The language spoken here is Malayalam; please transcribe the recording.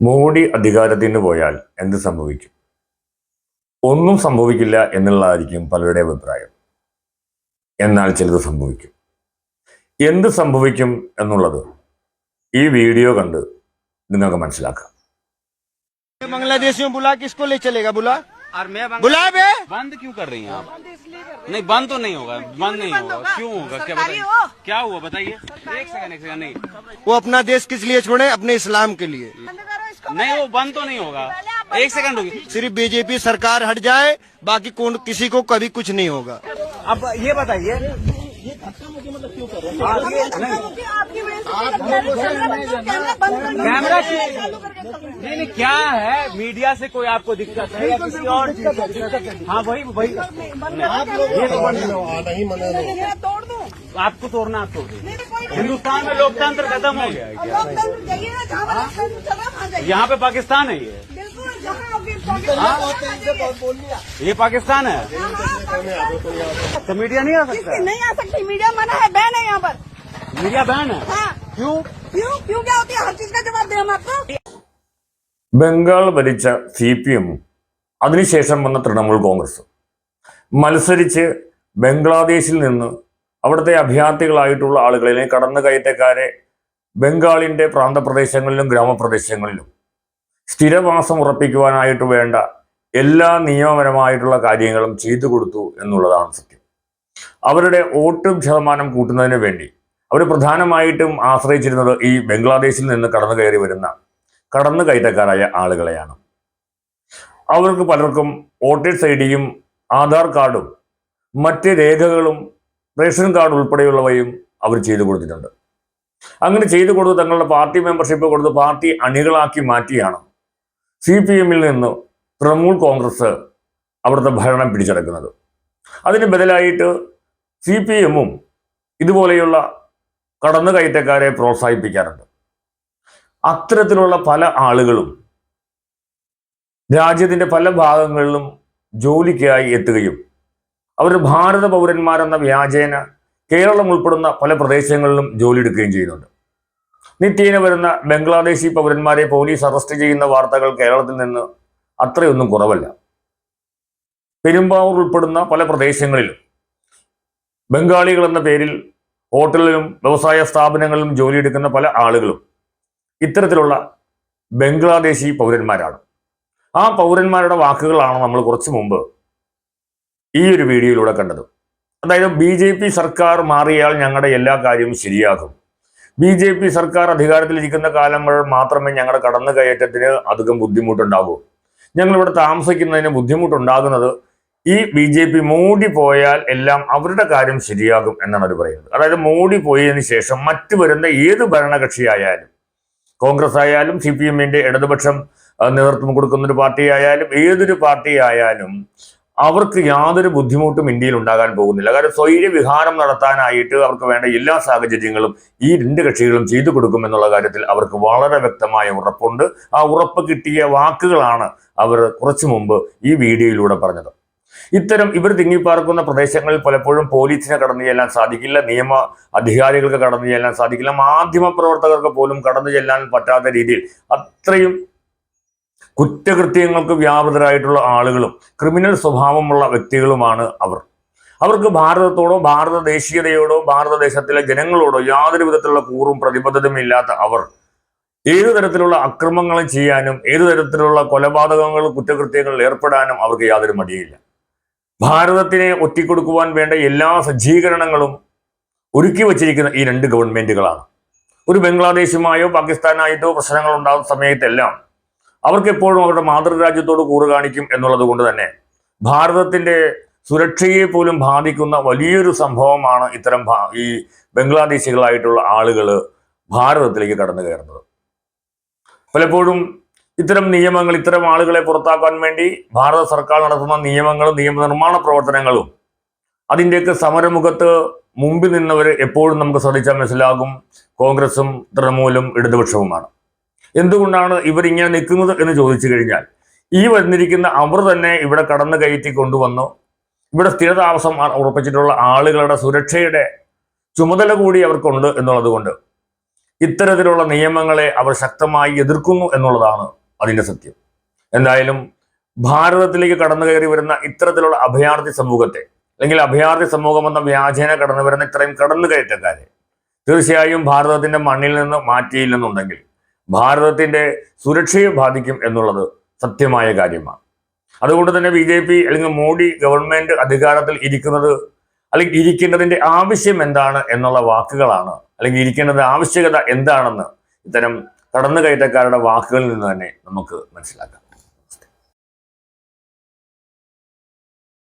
മോഡി അധികാരത്തിന് പോയാൽ എന്ത് സംഭവിക്കും ഒന്നും സംഭവിക്കില്ല എന്നുള്ളതായിരിക്കും പലരുടെ അഭിപ്രായം എന്നാൽ ചിലത് സംഭവിക്കും എന്ത് സംഭവിക്കും എന്നുള്ളത് ഈ വീഡിയോ കണ്ട് നിങ്ങൾക്ക് മനസ്സിലാക്കാം बांग्लादेशियों बुला किसको ले चलेगा बुला और मैं बांग्ला- बुला बे बंद क्यों कर रही हैं आप नहीं बंद तो नहीं होगा बंद नहीं होगा क्यों होगा क्या बताइए क्या हुआ बताइए एक सेकंड एक सेकंड नहीं वो अपना देश किस लिए छोड़े अपने इस्लाम के लिए नहीं वो बंद तो नहीं होगा। एक सेकंड होगी सिर्फ़ बीजेपी सरकार हट जाए बाकी कौन किसी को कभी कुछ नहीं होगा। अब ये बताइए। कैमरा नहीं नहीं क्या है? मीडिया से कोई आपको दिक्कत है या किसी और चीज़ से दिक्कत है? हाँ। वही वही ये तो बंद तोड़ दूँ। आपको तोड़ना आप तोड़। तो हिंदुस्तान में लोकतंत्र खत्म हो गया है क्या? लोकतंत्र जाइए ना जहाँ पर लोकतंत्र चल रहा है, वहाँ जाइए यहाँ पे पाकिस्तान है ये बिल्कुल जहाँ आपकी पाकिस्तान ये पाकिस्तान है हाँ, तो मीडिया नहीं आ सकता किसकी नहीं आ सकती मीडिया मना है बैन है यहाँ पर मीडिया बैन है हाँ क्यों क्यों क्यों क्या होती है हर चीज का जवाब दे हम आपको ബംഗാൾ ഭരിച്ച സി പി എമ്മും അതിനുശേഷം വന്ന തൃണമൂൽ കോൺഗ്രസും മത്സരിച്ച് ബംഗ്ലാദേശിൽ നിന്ന് അവിടുത്തെ അഭയാർത്ഥികളായിട്ടുള്ള ആളുകളിലെ കടന്നുകയറ്റക്കാരെ ബംഗാളിന്റെ പ്രാന്തപ്രദേശങ്ങളിലും ഗ്രാമപ്രദേശങ്ങളിലും സ്ഥിരവാസം ഉറപ്പിക്കുവാനായിട്ട് വേണ്ട എല്ലാ നിയമപരമായിട്ടുള്ള കാര്യങ്ങളും ചെയ്തു കൊടുത്തു എന്നുള്ളതാണ് സത്യം. അവരുടെ വോട്ട് ശതമാനം കൂട്ടുന്നതിന് വേണ്ടി അവർ പ്രധാനമായിട്ടും ആശ്രയിച്ചിരുന്നത് ഈ ബംഗ്ലാദേശിൽ നിന്ന് കടന്നു കയറി വരുന്ന കടന്നു കയറ്റക്കാരായ ആളുകളെയാണ്. അവർക്ക് പലർക്കും വോട്ടേഴ്സ് ഐ ഡിയും ആധാർ കാർഡും മറ്റ് രേഖകളും റേഷൻ കാർഡ് ഉൾപ്പെടെയുള്ളവയും അവർ ചെയ്തു കൊടുത്തിട്ടുണ്ട്. അങ്ങനെ ചെയ്തു കൊടുത്ത് തങ്ങളുടെ പാർട്ടി മെമ്പർഷിപ്പ് കൊടുത്ത് പാർട്ടി അണികളാക്കി മാറ്റിയാണ് സി പി എമ്മിൽ നിന്ന് തൃണമൂൽ കോൺഗ്രസ് അവിടുത്തെ ഭരണം പിടിച്ചെടുക്കുന്നത്. അതിന് ബദലായിട്ട് സി പി എമ്മും ഇതുപോലെയുള്ള കടന്നുകയറ്റക്കാരെ പ്രോത്സാഹിപ്പിക്കാറുണ്ട്. അത്തരത്തിലുള്ള പല ആളുകളും രാജ്യത്തിന്റെ പല ഭാഗങ്ങളിലും ജോലിക്കായി എത്തുകയും അവർ ഭാരത പൗരന്മാരെന്ന വ്യാജേന കേരളം ഉൾപ്പെടുന്ന പല പ്രദേശങ്ങളിലും ജോലി എടുക്കുകയും ചെയ്യുന്നുണ്ട്. നിത്യേന വരുന്ന ബംഗ്ലാദേശി പൗരന്മാരെ പോലീസ് അറസ്റ്റ് ചെയ്യുന്ന വാർത്തകൾ കേരളത്തിൽ നിന്ന് അത്രയൊന്നും കുറവല്ല. പെരുമ്പാവൂർ ഉൾപ്പെടുന്ന പല പ്രദേശങ്ങളിലും ബംഗാളികൾ എന്ന പേരിൽ ഹോട്ടലിലും വ്യവസായ സ്ഥാപനങ്ങളിലും ജോലിയെടുക്കുന്ന പല ആളുകളും ഇത്തരത്തിലുള്ള ബംഗ്ലാദേശി പൗരന്മാരാണ്. ആ പൗരന്മാരുടെ വാക്കുകളാണ് നമ്മൾ കുറച്ചു മുമ്പ് ഈ ഒരു വീഡിയോയിലൂടെ കണ്ടത്. അതായത് ബി ജെ പി സർക്കാർ മാറിയാൽ ഞങ്ങളുടെ എല്ലാ കാര്യവും ശരിയാകും. ബി ജെ പി സർക്കാർ അധികാരത്തിലിരിക്കുന്ന കാലങ്ങൾ മാത്രമേ ഞങ്ങളുടെ കടന്നു കയറ്റത്തിന് അധികം ബുദ്ധിമുട്ടുണ്ടാകൂ. ഞങ്ങളിവിടെ താമസിക്കുന്നതിന് ബുദ്ധിമുട്ടുണ്ടാകുന്നത് ഈ ബി ജെ പി മോഡി പോയാൽ എല്ലാം അവരുടെ കാര്യം ശരിയാകും എന്നാണ് അവർ പറയുന്നത്. അതായത് മോഡി പോയതിനു ശേഷം മറ്റു വരുന്ന ഏത് ഭരണകക്ഷിയായാലും കോൺഗ്രസ് ആയാലും സി പി എമ്മിന്റെ ഇടതുപക്ഷം നേതൃത്വം കൊടുക്കുന്ന ഒരു പാർട്ടി ആയാലും ഏതൊരു പാർട്ടി ആയാലും അവർക്ക് യാതൊരു ബുദ്ധിമുട്ടും ഇന്ത്യയിൽ ഉണ്ടാകാൻ പോകുന്നില്ല. കാരണം സ്വൈര്യ വിഹാരം നടത്താനായിട്ട് അവർക്ക് വേണ്ട എല്ലാ സാഹചര്യങ്ങളും ഈ രണ്ട് കക്ഷികളും ചെയ്തു കൊടുക്കും എന്നുള്ള കാര്യത്തിൽ അവർക്ക് വളരെ വ്യക്തമായ ഉറപ്പുണ്ട്. ആ ഉറപ്പ് കിട്ടിയ വാക്കുകളാണ് അവർ കുറച്ചു മുമ്പ് ഈ വീഡിയോയിലൂടെ പറഞ്ഞത്. ഇത്തരം ഇവർ തിങ്ങിപ്പാർക്കുന്ന പ്രദേശങ്ങളിൽ പലപ്പോഴും പോലീസിനെ കടന്നു ചെല്ലാൻ സാധിക്കില്ല നിയമ അധികാരികൾക്ക് കടന്നു ചെല്ലാൻ സാധിക്കില്ല മാധ്യമ പ്രവർത്തകർക്ക് പോലും കടന്നു ചെല്ലാൻ പറ്റാത്ത രീതിയിൽ അത്രയും കുറ്റകൃത്യങ്ങൾക്ക് വ്യാപൃതരായിട്ടുള്ള ആളുകളും ക്രിമിനൽ സ്വഭാവമുള്ള വ്യക്തികളുമാണ് അവർ. അവർക്ക് ഭാരതത്തോടോ ഭാരത ദേശീയതയോടോ ഭാരതദേശത്തിലെ ജനങ്ങളോടോ യാതൊരു വിധത്തിലുള്ള കൂറും പ്രതിബദ്ധതയും ഇല്ലാത്ത അവർ. ഏതു തരത്തിലുള്ള അക്രമങ്ങൾ ചെയ്യാനും ഏതു തരത്തിലുള്ള കൊലപാതകങ്ങൾ കുറ്റകൃത്യങ്ങളിൽ ഏർപ്പെടാനും അവർക്ക് യാതൊരു മടിയില്ല. ഭാരതത്തിനെ ഒറ്റിക്കൊടുക്കുവാൻ വേണ്ട എല്ലാ സജ്ജീകരണങ്ങളും ഒരുക്കി വച്ചിരിക്കുന്ന ഈ രണ്ട് ഗവൺമെന്റുകളാണ്. ഒരു ബംഗ്ലാദേശുമായോ പാകിസ്ഥാനായിട്ടോ പ്രശ്നങ്ങൾ ഉണ്ടാകുന്ന സമയത്തെല്ലാം അവർക്ക് എപ്പോഴും അവരുടെ മാതൃരാജ്യത്തോട് കൂറ് കാണിക്കും എന്നുള്ളത് കൊണ്ട് തന്നെ ഭാരതത്തിന്റെ സുരക്ഷയെ പോലും ബാധിക്കുന്ന വലിയൊരു സംഭവമാണ് ഇത്തരം ഈ ബംഗ്ലാദേശികളായിട്ടുള്ള ആളുകൾ ഭാരതത്തിലേക്ക് കടന്നു കയറുന്നത്. പലപ്പോഴും ഇത്തരം നിയമങ്ങൾ ഇത്തരം ആളുകളെ പുറത്താക്കാൻ വേണ്ടി ഭാരത സർക്കാർ നടത്തുന്ന നിയമങ്ങളും നിയമനിർമ്മാണ പ്രവർത്തനങ്ങളും അതിന്റെയൊക്കെ സമരമുഖത്ത് മുമ്പിൽ നിന്നവർ എപ്പോഴും നമുക്ക് ശ്രദ്ധിച്ചാൽ മനസ്സിലാകും. കോൺഗ്രസും തൃണമൂലും ഇടതുപക്ഷവുമാണ്. എന്തുകൊണ്ടാണ് ഇവരിങ്ങനെ നിൽക്കുന്നത് എന്ന് ചോദിച്ചു കഴിഞ്ഞാൽ ഈ വന്നിരിക്കുന്ന അവർ തന്നെ ഇവിടെ കടന്നു കയറ്റി കൊണ്ടുവന്നു. ഇവിടെ സ്ഥിരതാമസം ഉറപ്പിച്ചിട്ടുള്ള ആളുകളുടെ സുരക്ഷയുടെ ചുമതല കൂടി അവർക്കുണ്ട് എന്നുള്ളതുകൊണ്ട് ഇത്തരത്തിലുള്ള നിയമങ്ങളെ അവർ ശക്തമായി എതിർക്കുന്നു എന്നുള്ളതാണ് അതിന്റെ സത്യം. എന്തായാലും ഭാരതത്തിലേക്ക് കടന്നു കയറി വരുന്ന ഇത്തരത്തിലുള്ള അഭയാർത്ഥി സമൂഹത്തെ അല്ലെങ്കിൽ അഭയാർത്ഥി സമൂഹം എന്ന വ്യാജേന കടന്നു വരുന്ന ഇത്രയും കടന്നു കയറ്റക്കാരെ തീർച്ചയായും ഭാരതത്തിന്റെ മണ്ണിൽ നിന്ന് മാറ്റിയില്ലെന്നുണ്ടെങ്കിൽ ഭാരതത്തിന്റെ സുരക്ഷയെ ബാധിക്കും എന്നുള്ളത് സത്യമായ കാര്യമാണ്. അതുകൊണ്ട് തന്നെ ബി ജെ പി അല്ലെങ്കിൽ മോഡി ഗവൺമെന്റ് അധികാരത്തിൽ ഇരിക്കുന്നത് അല്ലെങ്കിൽ ഇരിക്കേണ്ടതിന്റെ ആവശ്യം എന്താണ് എന്നുള്ള വാക്കുകളാണ്. അല്ലെങ്കിൽ ഇരിക്കേണ്ടത് ആവശ്യകത എന്താണെന്ന് ഇത്തരം കടന്നുകയറ്റക്കാരുടെ വാക്കുകളിൽ നിന്ന് തന്നെ നമുക്ക് മനസ്സിലാക്കാം.